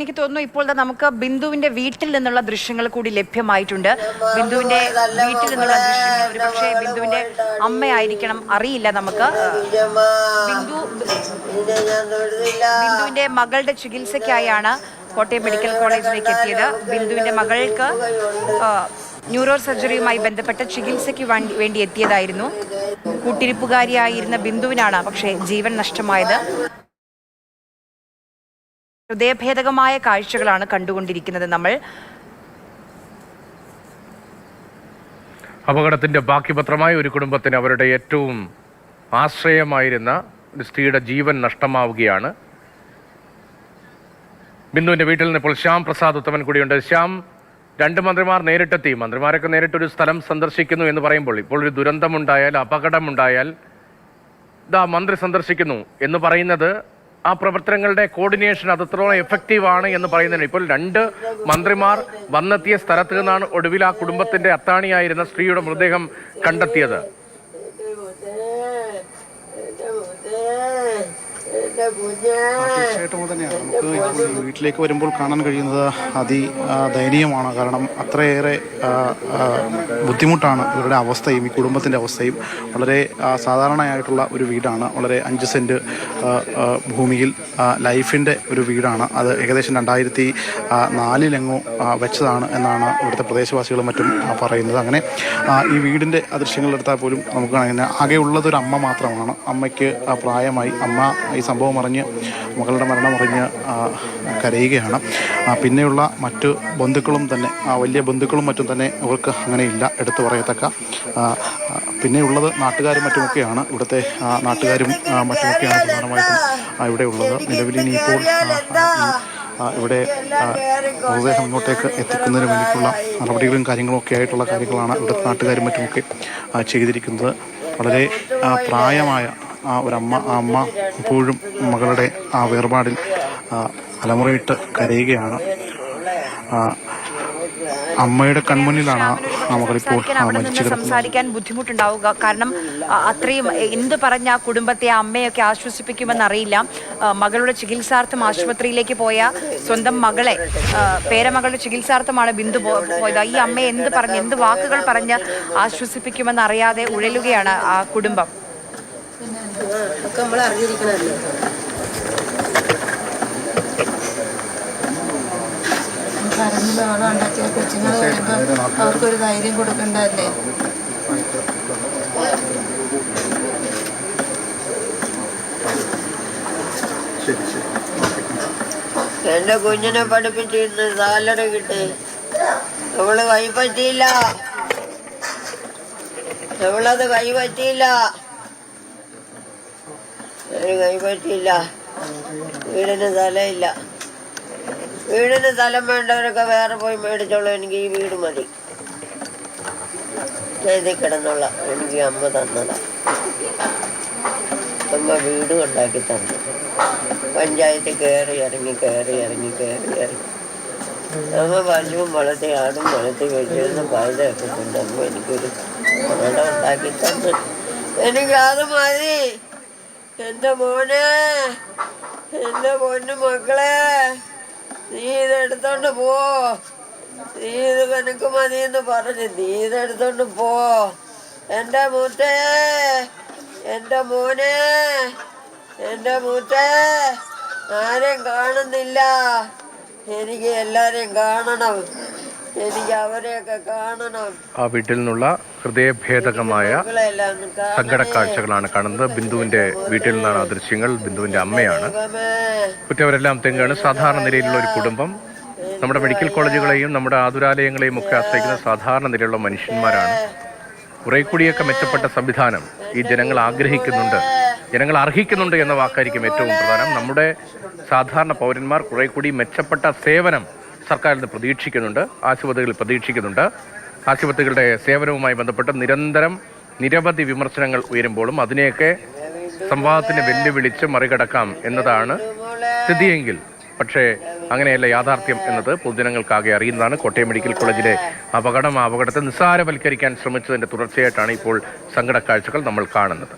എനിക്ക് തോന്നുന്നു ഇപ്പോൾ നമുക്ക് ബിന്ദുവിന്റെ വീട്ടിൽ നിന്നുള്ള ദൃശ്യങ്ങൾ കൂടി ലഭ്യമായിട്ടുണ്ട്. ബിന്ദുവിന്റെ വീട്ടിൽ നിന്നുള്ള ദൃശ്യങ്ങൾ ഒരുപക്ഷെ ബിന്ദുവിന്റെ അമ്മയായിരിക്കണം അറിയില്ല നമുക്ക്. ബിന്ദു ബിന്ദുവിന്റെ മകളുടെ ചികിത്സയ്ക്കായാണ് കോട്ടയം മെഡിക്കൽ കോളേജിലേക്ക് എത്തിയത്. ബിന്ദുവിന്റെ മകൾക്ക് ന്യൂറോ സർജറിയുമായി ബന്ധപ്പെട്ട ചികിത്സയ്ക്ക് വേണ്ടി എത്തിയതായിരുന്നു. കൂട്ടിരിപ്പുകാരിയായിരുന്ന ബിന്ദുവിനാണ് പക്ഷേ ജീവൻ നഷ്ടമായത്. ഹൃദയഭേദകമായ കാഴ്ചകളാണ് കണ്ടുകൊണ്ടിരിക്കുന്നത് നമ്മൾ. അപകടത്തിന്റെ ബാക്കി പത്രമായ ഒരു കുടുംബത്തിന് അവരുടെ ഏറ്റവും ആശ്രയമായിരുന്ന ഒരു സ്ത്രീയുടെ ജീവൻ നഷ്ടമാവുകയാണ്. ബിന്ദുവിന്റെ വീട്ടിൽ നിന്ന് ഇപ്പോൾ ശ്യാം പ്രസാദ് ഉത്തമൻ കൂടിയുണ്ട്. ശ്യാം രണ്ട് മന്ത്രിമാർ നേരിട്ടെത്തി. മന്ത്രിമാരൊക്കെ നേരിട്ട് ഒരു സ്ഥലം സന്ദർശിക്കുന്നു എന്ന് പറയുമ്പോൾ ഇപ്പോൾ ഒരു ദുരന്തമുണ്ടായാൽ അപകടമുണ്ടായാൽ ഇതാ മന്ത്രി സന്ദർശിക്കുന്നു എന്ന് പറയുന്നത് ആ പ്രവർത്തനങ്ങളുടെ കോർഡിനേഷൻ അത് എഫക്റ്റീവ് ആണ് എന്ന് പറയുന്നതിന് ഇപ്പോൾ രണ്ട് മന്ത്രിമാർ വന്നെത്തിയ സ്ഥലത്ത് നിന്നാണ് ഒടുവിൽ ആ കുടുംബത്തിന്റെ അത്താണിയായിരുന്ന സ്ത്രീയുടെ മൃതദേഹം കണ്ടെത്തിയത്. തീർച്ചയായിട്ടും തന്നെയാണ്. നമുക്ക് ഇപ്പോൾ വീട്ടിലേക്ക് വരുമ്പോൾ കാണാൻ കഴിയുന്നത് അതി ദയനീയമാണ്. കാരണം അത്രയേറെ ബുദ്ധിമുട്ടാണ് ഇവരുടെ അവസ്ഥയും ഈ കുടുംബത്തിന്റെ അവസ്ഥയും. വളരെ സാധാരണയായിട്ടുള്ള ഒരു വീടാണ്. വളരെ അഞ്ച് സെന്റ് ഭൂമിയിൽ ലൈഫിന്റെ ഒരു വീടാണ്. അത് ഏകദേശം രണ്ടായിരത്തി നാലിലെങ്ങോ വെച്ചതാണ് എന്നാണ് ഇവിടുത്തെ പ്രദേശവാസികളും മറ്റും പറയുന്നത്. അങ്ങനെ ഈ വീടിന്റെ ദൃശ്യങ്ങളെടുത്താൽ പോലും നമുക്ക് ആകെ ഉള്ളതൊരു അമ്മ മാത്രമാണ്. അമ്മയ്ക്ക് പ്രായമായി അമ്മ ഈ സംഭവം അറിഞ്ഞ് മകളുടെ മരണം അറിഞ്ഞ് കരയുകയാണ്. പിന്നെയുള്ള മറ്റ് ബന്ധുക്കളും തന്നെ ആ, വലിയ ബന്ധുക്കളും മറ്റും തന്നെ അവർക്ക് അങ്ങനെയില്ല എടുത്തു പറയത്തക്ക. പിന്നെയുള്ളത് നാട്ടുകാരും മറ്റുമൊക്കെയാണ്. ഇവിടുത്തെ നാട്ടുകാരും മറ്റുമൊക്കെയാണ് പ്രധാനമായിട്ടും ഇവിടെ ഉള്ളത്. ആ, ഇവിടെ മൃതദേഹം ഇങ്ങോട്ടേക്ക് എത്തിക്കുന്നതിന് വേണ്ടിയിട്ടുള്ള നടപടികളും കാര്യങ്ങളും ഒക്കെ ആയിട്ടുള്ള കാര്യങ്ങളാണ് ഇവിടുത്തെ നാട്ടുകാരും മറ്റുമൊക്കെ ചെയ്തിരിക്കുന്നത്. വളരെ പ്രായമായ ആ ഒരമ്മ ആ അമ്മ ഇപ്പോഴും മകളുടെ ആ വേർപാടിൽ അലമുറയിട്ട് കരയുകയാണ്. അമ്മയുടെ കൺമുന്നിലാണ് സംസാരിക്കാൻ ബുദ്ധിമുട്ടുണ്ടാവുക. കാരണം അത്രയും എന്ത് പറഞ്ഞ ആ കുടുംബത്തെ ആ അമ്മയൊക്കെ ആശ്വസിപ്പിക്കുമെന്ന് അറിയില്ല. മകളുടെ ചികിത്സാർത്ഥം ആശുപത്രിയിലേക്ക് പോയ സ്വന്തം മകളെ പേരമകളുടെ ചികിത്സാർത്ഥമാണ് ബിന്ദു പോയത്. ഈ അമ്മയെ എന്ത് പറഞ്ഞ് എന്ത് വാക്കുകൾ പറഞ്ഞ് ആശ്വസിപ്പിക്കുമെന്ന് അറിയാതെ ഉഴലുകയാണ് ആ കുടുംബം. ഒക്കെ നമ്മൾ അറിഞ്ഞിരിക്കണമല്ലോ. കരഞ്ഞ് ബഹളം ഉണ്ടാക്കിയ കൊച്ചുങ്ങൾ വരുമ്പോൾ അവർക്കൊരു ധൈര്യം കൊടുക്കണ്ടല്ലേ എന്റെ കുഞ്ഞിനെ പഠിപ്പിച്ചിരുന്ന് സാലറി കിട്ടി. അവൾ കൈപ്പറ്റിയില്ല അവളത് കൈപ്പറ്റിയില്ല അവർ കൈപ്പറ്റിയില്ല വീടിന് തലയില്ല വീടിന് സ്ഥലം വേണ്ടവരൊക്കെ വേറെ പോയി മേടിച്ചോളൂ. എനിക്ക് ഈ വീട് മതി. എഴുതി കിടന്നുള്ള എനിക്ക് അമ്മ തന്നതാ. അമ്മ വീടും ഉണ്ടാക്കി തന്നു. പഞ്ചായത്തിൽ കയറി ഇറങ്ങി കയറി ഇറങ്ങി കയറി ഇറങ്ങി. അമ്മ പശുവും വളർത്തി ആടും വളർത്തി വെച്ചിരുന്ന പൈതയൊക്കെ കൊണ്ടുവന്നു എനിക്കൊരു ഉണ്ടാക്കി തന്നു. എനിക്ക് അത് മതി. എന്റെ മോനെ എന്റെ പൊന്നു മക്കളെ നീ ഇതെടുത്തോണ്ട് പോ. നീ ഇത് കനക്ക് മതി എന്ന് പറഞ്ഞു നീ ഇതെടുത്തോണ്ട് പോ. എന്റെ മുത്തേ എന്റെ മോനെ എന്റെ മുത്തേ ആരെയും കാണുന്നില്ല. എനിക്ക് എല്ലാരെയും കാണണം. എനിക്ക് അവരെയൊക്കെ കാണണം. ആ വീട്ടിൽ നിന്നുള്ള ഹൃദയഭേദകമായ മക്കളെല്ലാം ഒന്ന് സങ്കട കാഴ്ചകളാണ് കാണുന്നത്. ബിന്ദുവിന്റെ വീട്ടിൽ നിന്നാണ് ആ ദൃശ്യങ്ങൾ. ബിന്ദുവിന്റെ അമ്മയാണ്. കുറ്റവരെല്ലാം തെങ്ങാണ്. സാധാരണ നിലയിലുള്ള ഒരു കുടുംബം. നമ്മുടെ മെഡിക്കൽ കോളേജുകളെയും നമ്മുടെ ആതുരാലയങ്ങളെയും ഒക്കെ ആശ്രയിക്കുന്ന സാധാരണ നിലയിലുള്ള മനുഷ്യന്മാരാണ്. കുറെ കൂടിയൊക്കെ മെച്ചപ്പെട്ട സംവിധാനം ഈ ജനങ്ങൾ ആഗ്രഹിക്കുന്നുണ്ട്. ജനങ്ങൾ അർഹിക്കുന്നുണ്ട് എന്ന വാക്കായിരിക്കും ഏറ്റവും പ്രധാനം. നമ്മുടെ സാധാരണ പൗരന്മാർ കുറെ കൂടി മെച്ചപ്പെട്ട സേവനം സർക്കാരിൽ നിന്ന് പ്രതീക്ഷിക്കുന്നുണ്ട്. ആശുപത്രികളിൽ പ്രതീക്ഷിക്കുന്നുണ്ട്. ആശുപത്രികളുടെ സേവനവുമായി ബന്ധപ്പെട്ട് നിരന്തരം നിരവധി വിമർശനങ്ങൾ ഉയരുമ്പോഴും അതിനെയൊക്കെ സംവാദത്തിന് വെല്ലുവിളിച്ച് മറികടക്കാം എന്നതാണ് സ്ഥിതിയെങ്കിൽ. പക്ഷേ അങ്ങനെയല്ല യാഥാർത്ഥ്യം എന്നത് പൊതുജനങ്ങൾക്കാകെ അറിയുന്നതാണ്. കോട്ടയം മെഡിക്കൽ കോളേജിലെ അപകടം അപകടത്തെ നിസ്സാരവൽക്കരിക്കാൻ ശ്രമിച്ചതിന്റെ തുടർച്ചയായിട്ടാണ് ഇപ്പോൾ സങ്കട കാഴ്ചകൾ നമ്മൾ കാണുന്നത്.